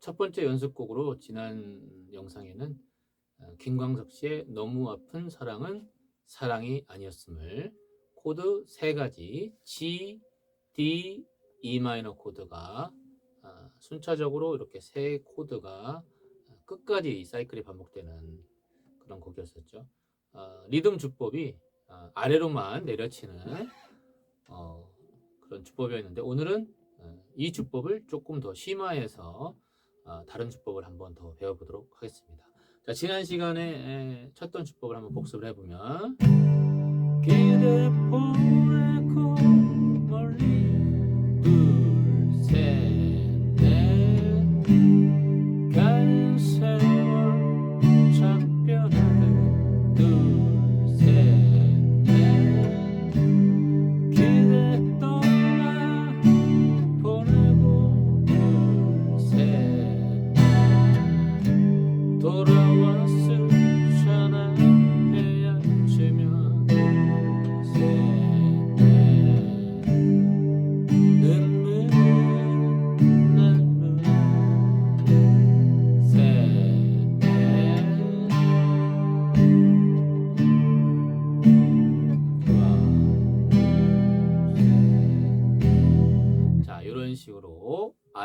첫 번째 연습곡으로 지난 영상에는 어, 김광석 씨의 너무 아픈 사랑은 사랑이 아니었음을 코드 세 가지 G, D, E 마이너 코드가 아, 순차적으로 이렇게 세 코드가 끝까지 이 사이클이 반복되는 그런 곡이었었죠. 어, 리듬 주법이 어, 아래로만 내려치는 어, 그런 주법이었는데 오늘은 어, 이 주법을 조금 더 심화해서 어, 다른 주법을 한번 더 배워보도록 하겠습니다. 자 지난 시간에 에, 쳤던 주법을 한번 복습을 해보면 길을 보내고 멀리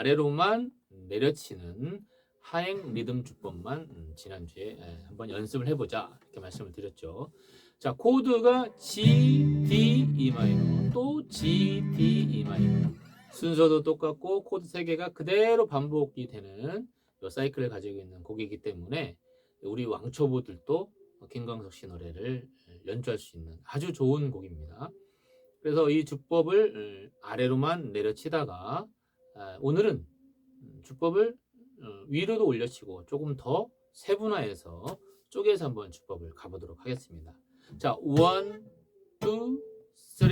아래로만 내려치는 하행 리듬 주법만 음, 지난주에 에, 한번 연습을 해보자 이렇게 말씀을 드렸죠. 자, 코드가 G, D, E 마이너 또 G, D, E 마이너 순서도 똑같고 코드 세 개가 그대로 반복이 되는 이 사이클을 가지고 있는 곡이기 때문에 우리 왕초보들도 김광석 씨 노래를 연주할 수 있는 아주 좋은 곡입니다. 그래서 이 주법을 어, 아래로만 내려치다가 아, 오늘은 음, 주법을 어, 위로도 올려치고 조금 더 세분화해서 쪼개서 한번 주법을 가보도록 하겠습니다. 자, 1, 2, 3,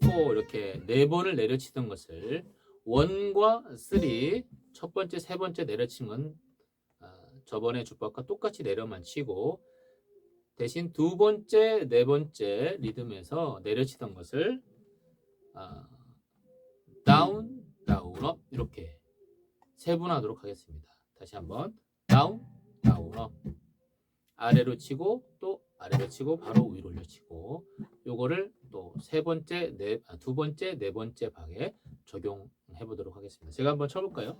4 이렇게 네 번을 내려치던 것을 1과 3, 첫 번째, 세 번째 내려친 건 아, 저번에 주법과 똑같이 내려만 치고 대신 두 번째, 네 번째 리듬에서 내려치던 것을 아, 다운, 다운, 업 이렇게 세분하도록 하겠습니다. 다시 한번 다운, 다운, 업 아래로 치고 또 아래로 치고 바로 위로 올려치고 요거를 또 세 번째, 네, 아, 두 번째, 네 번째 방에 적용해 보도록 하겠습니다. 제가 한번 쳐볼까요?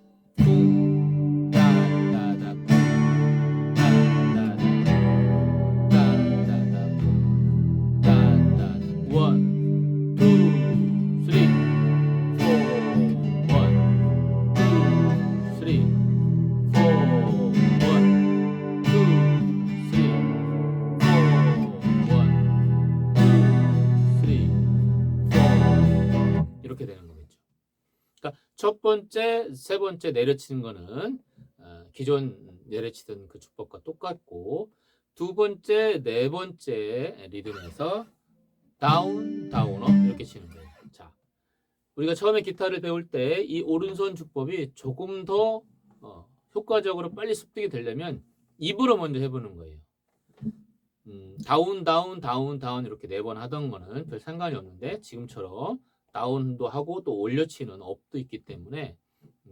첫 번째, 세 번째 내려치는 거는 어, 기존 내려치던 그 주법과 똑같고 두 번째, 네 번째 리듬에서 다운, 다운업 이렇게 치는 거예요. 자, 우리가 처음에 기타를 배울 때 이 오른손 주법이 조금 더 어, 효과적으로 빨리 습득이 되려면 입으로 먼저 해보는 거예요. 음, 다운, 다운, 다운, 다운 이렇게 네 번 하던 거는 별 상관이 없는데 지금처럼 다운도 하고 또 올려치는 업도 있기 때문에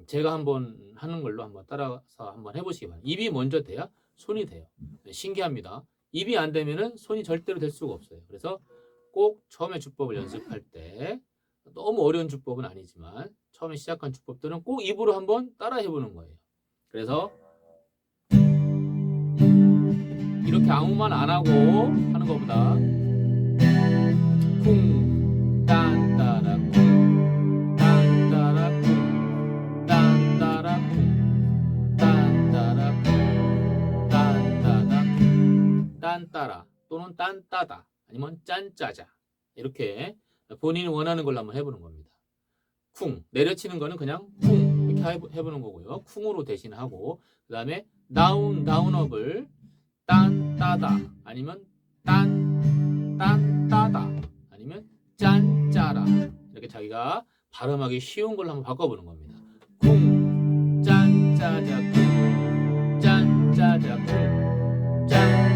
제가 한번 하는 걸로 한번 따라서 한번 해보시기 바랍니다. 입이 먼저 돼야 손이 돼요. 신기합니다. 입이 안 되면은 손이 절대로 될 수가 없어요. 그래서 꼭 처음에 주법을 연습할 때 너무 어려운 주법은 아니지만 처음에 시작한 주법들은 꼭 입으로 한번 따라 해 보는 거예요. 그래서 이렇게 아무 말 안 하고 하는 것보다 쿵, 딴, 또는 딴, 따다 아니면 짠, 짜자 이렇게 본인이 원하는 걸로 한번 해보는 겁니다. 쿵, 내려치는 거는 그냥 쿵 이렇게 해보- 해보는 거고요. 쿵으로 대신하고 그 다음에 다운, 다운업을 딴, 따다 아니면 딴, 딴, 따다 아니면 짠, 짜라 이렇게 자기가 발음하기 쉬운 걸로 한번 바꿔보는 겁니다. 쿵, 짠, 짜자, 쿵, 짠, 짜자, 쿵, 짠,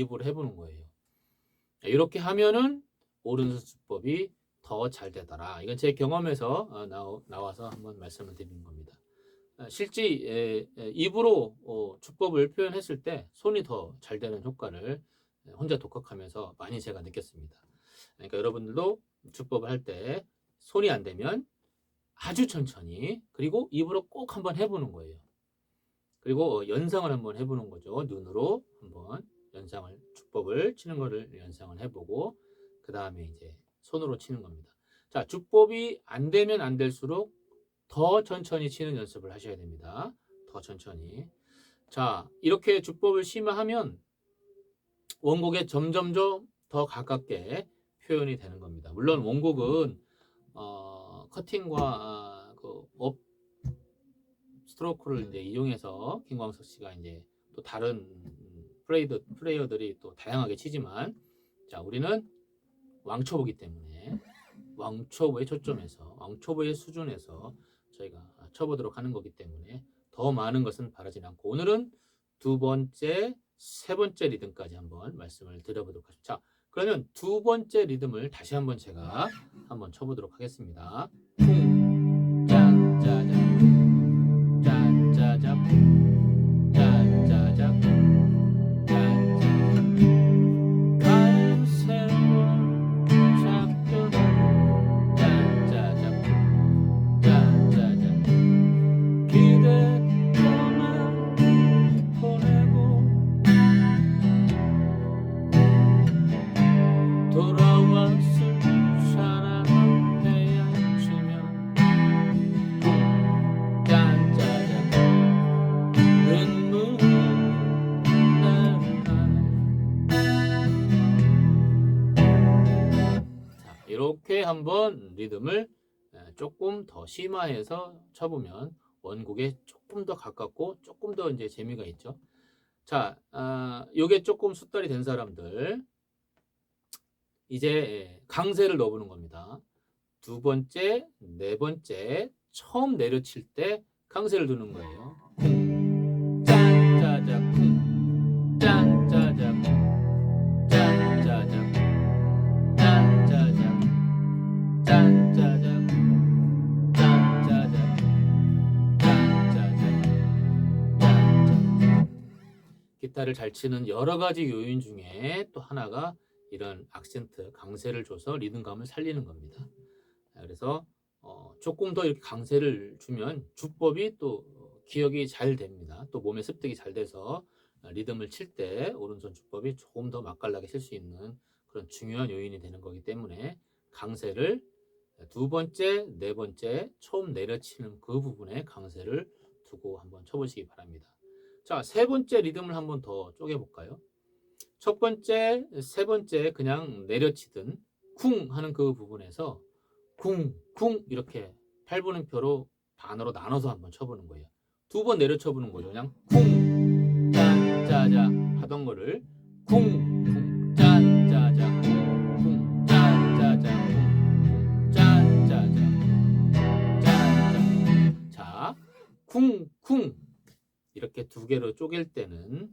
입으로 해보는 거예요. 이렇게 하면은 오른손 주법이 더 잘 되더라. 이건 제 경험에서 어, 나와서 한번 말씀을 드리는 겁니다. 어, 실제 입으로 어, 주법을 표현했을 때 손이 더 잘 되는 효과를 혼자 독학하면서 많이 제가 느꼈습니다. 그러니까 여러분들도 주법을 할 때 손이 안 되면 아주 천천히 그리고 입으로 꼭 한번 해보는 거예요. 그리고 어, 연상을 한번 해보는 거죠. 눈으로 한번 연상을 주법을 치는 거를 연상을 해보고 그 다음에 이제 손으로 치는 겁니다. 자, 주법이 안 되면 안 될수록 더 천천히 치는 연습을 하셔야 됩니다. 더 천천히. 자, 이렇게 주법을 심화하면 원곡에 점점점 더 가깝게 표현이 되는 겁니다. 물론 원곡은 어, 커팅과 아, 그업 스트로크를 이제 이용해서 김광석 씨가 이제 또 다른 음, 플레이더, 플레이어들이 또 다양하게 치지만 자 우리는 왕초보기 때문에 왕초보의 초점에서 왕초보의 수준에서 저희가 쳐보도록 하는 거기 때문에 더 많은 것은 바라지 않고 오늘은 두 번째, 세 번째 리듬까지 한번 말씀을 드려보도록 하겠습니다. 자, 그러면 두 번째 리듬을 다시 한번 제가 한번 쳐보도록 하겠습니다. 쿵, 짠, 짜잔, 짠, 짜잔, 이렇게 한번 리듬을 에, 조금 더 심화해서 쳐보면 원곡에 조금 더 가깝고 조금 더 이제 재미가 있죠. 자, 아, 요게 조금 숫달이 된 사람들 이제 강세를 넣어보는 겁니다. 두 번째, 네 번째 처음 내려칠 때 강세를 두는 거예요. 기타를 잘 치는 여러 가지 요인 중에 또 하나가 이런 악센트 강세를 줘서 리듬감을 살리는 겁니다. 그래서 어, 조금 더 이렇게 강세를 주면 주법이 또 기억이 잘 됩니다. 또 몸에 습득이 잘 돼서 리듬을 칠 때 오른손 주법이 조금 더 맛깔나게 칠 수 있는 그런 중요한 요인이 되는 거기 때문에 강세를 두 번째, 네 번째 처음 내려치는 그 부분에 강세를 두고 한번 쳐보시기 바랍니다. 자, 세 번째 리듬을 한번 더 쪼개볼까요? 첫 번째, 세 번째 그냥 내려치든 쿵 하는 그 부분에서 쿵, 쿵 이렇게 8분음표로 반으로 나눠서 한번 쳐보는 거예요. 두 번 내려쳐보는 거죠. 그냥 쿵, 짠, 짜자 하던 거를 쿵, 쿵, 짠, 짜자, 쿵, 짠, 짜자, 쿵, 짠, 짜자, 짠, 짜. 자, 쿵, 쿵 이렇게 두 개로 쪼갤 때는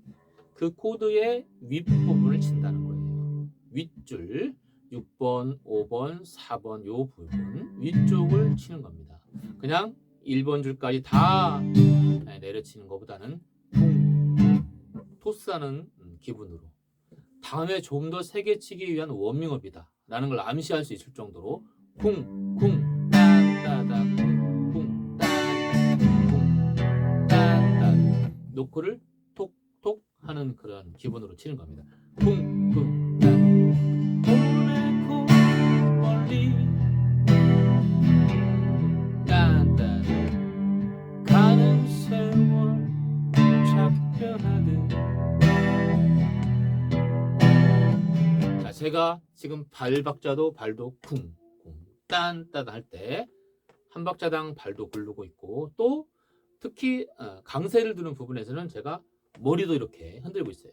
그 코드의 윗부분을 친다는 거예요. 윗줄 6번, 5번, 4번 요 부분 위쪽을 치는 겁니다. 그냥 1번 줄까지 다 네, 내려치는 것보다는 쿵 토스하는 음, 기분으로 다음에 좀 더 세게 치기 위한 워밍업이다 라는 걸 암시할 수 있을 정도로 쿵쿵 따따다 쿵 노크를 톡톡 하는 그런 기분으로 치는 겁니다. 쿵쿵 제가 지금 발 박자도 발도 쿵쿵 딴딴 할때 한 박자당 발도 굴르고 있고 또 특히 어, 강세를 두는 부분에서는 제가 머리도 이렇게 흔들고 있어요.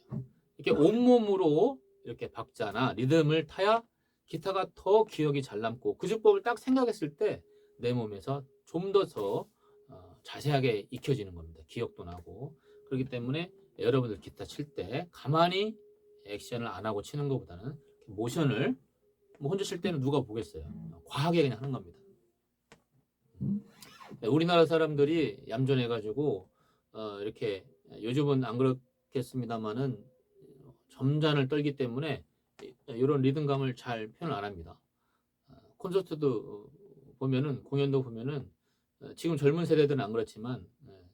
이렇게 온몸으로 이렇게 박자나 리듬을 타야 기타가 더 기억이 잘 남고 그 주법을 딱 생각했을 때 내 몸에서 좀 더더 어, 자세하게 익혀지는 겁니다. 기억도 나고 그렇기 때문에 여러분들 기타 칠 때 가만히 액션을 안 하고 치는 것보다는 모션을 뭐 혼자 칠 때는 누가 보겠어요. 과하게 그냥 하는 겁니다. 네, 우리나라 사람들이 얌전해가지고 어, 이렇게 요즘은 안 그렇겠습니다만은 점잔을 떨기 때문에 이런 리듬감을 잘 표현 안 합니다. 어, 콘서트도 보면은 공연도 보면은 어, 지금 젊은 세대들은 안 그렇지만 예,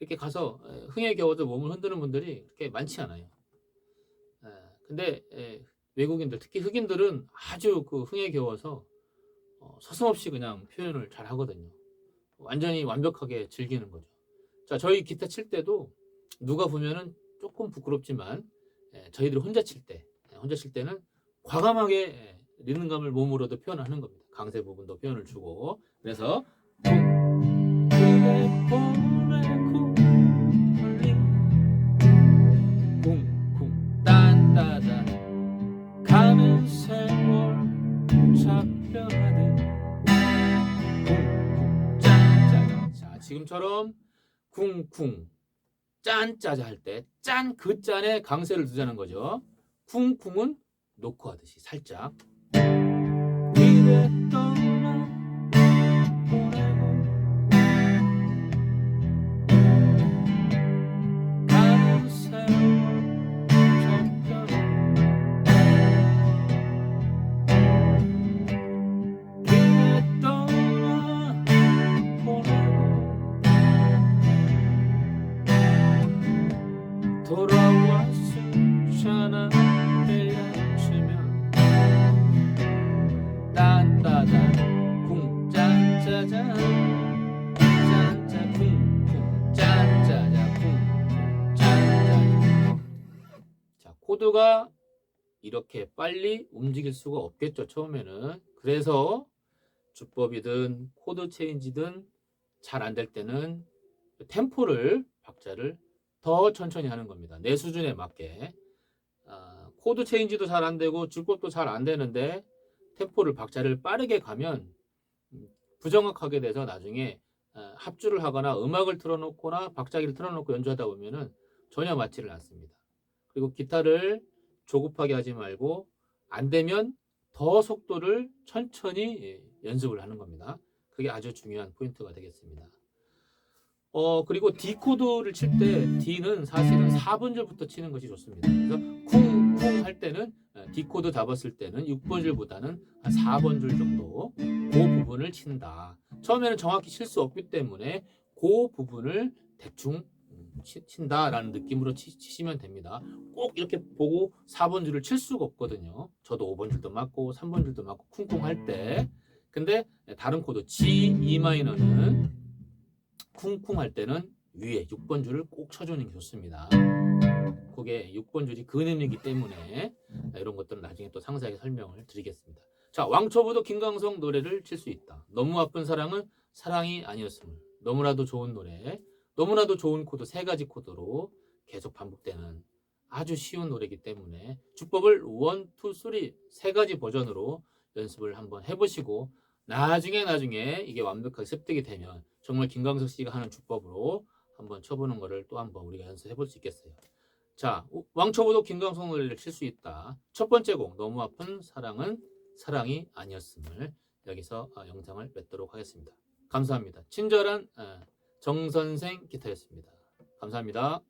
이렇게 가서 예, 흥에 겨워서 몸을 흔드는 분들이 그렇게 많지 않아요. 예, 근데 예, 외국인들 특히 흑인들은 아주 그 흥에 겨워서 어, 서슴없이 그냥 표현을 잘 하거든요. 완전히 완벽하게 즐기는 거죠. 자, 저희 기타 칠 때도 누가 보면은 조금 부끄럽지만 예, 저희들이 혼자 칠 때, 예, 혼자 칠 때는 과감하게 예, 리듬감을 몸으로도 표현하는 겁니다. 강세 부분도 표현을 주고 그래서 지금처럼 쿵쿵 짠짜자 할 때 짠 그 짠에 강세를 두자는 거죠. 쿵쿵은 놓고 하듯이 살짝. 떠 코드가 이렇게 빨리 움직일 수가 없겠죠 처음에는 그래서 주법이든 코드 체인지든 잘 안 될 때는 템포를 박자를 더 천천히 하는 겁니다. 내 수준에 맞게 아, 코드 체인지도 잘 안 되고 주법도 잘 안 되는데 템포를 박자를 빠르게 가면 음, 부정확하게 돼서 나중에 아, 합주를 하거나 음악을 틀어놓거나 박자기를 틀어놓고 연주하다 보면은 전혀 맞지를 않습니다. 그리고 기타를 조급하게 하지 말고 안 되면 더 속도를 천천히 예, 연습을 하는 겁니다. 그게 아주 중요한 포인트가 되겠습니다. 어 그리고 D 코드를 칠 때 D는 사실은 4번 줄부터 치는 것이 좋습니다. 그래서 쿵쿵 할 때는 어, D 코드 잡았을 때는 6번 줄보다는 한 4번 줄 정도 그 부분을 친다. 처음에는 정확히 칠 수 없기 때문에 그 부분을 대충 친다라는 느낌으로 치, 시면 됩니다. 꼭 이렇게 보고 4번 줄을 칠 수가 없거든요. 저도 5번 줄도 맞고 3번 줄도 맞고 쿵쿵 할 때. 근데 다른 코드 G, E 마이너는 쿵쿵 할 때는 위에 6번 줄을 꼭 쳐주는 게 좋습니다. 그게 6번 줄이 근음이기 때문에 이런 것들은 나중에 또 상세하게 설명을 드리겠습니다. 자, 왕초보도 김광석 노래를 칠 수 있다. 너무 아픈 사랑은 사랑이 아니었음을. 너무나도 좋은 노래, 너무나도 좋은 코드 세 가지 코드로 계속 반복되는 아주 쉬운 노래이기 때문에 주법을 1, 2, 3, 세 가지 버전으로 연습을 한번 해보시고 나중에 나중에 이게 완벽하게 습득이 되면 정말 김광석 씨가 하는 주법으로 한번 쳐보는 거를 또 한번 우리가 연습해 볼 수 있겠어요. 자, 왕초보도 김광석 노래를 칠 수 있다. 첫 번째 곡 너무 아픈 사랑은 사랑이 아니었음을 여기서 어, 영상을 맺도록 하겠습니다. 감사합니다. 친절한 어, 정선생 기타였습니다. 감사합니다.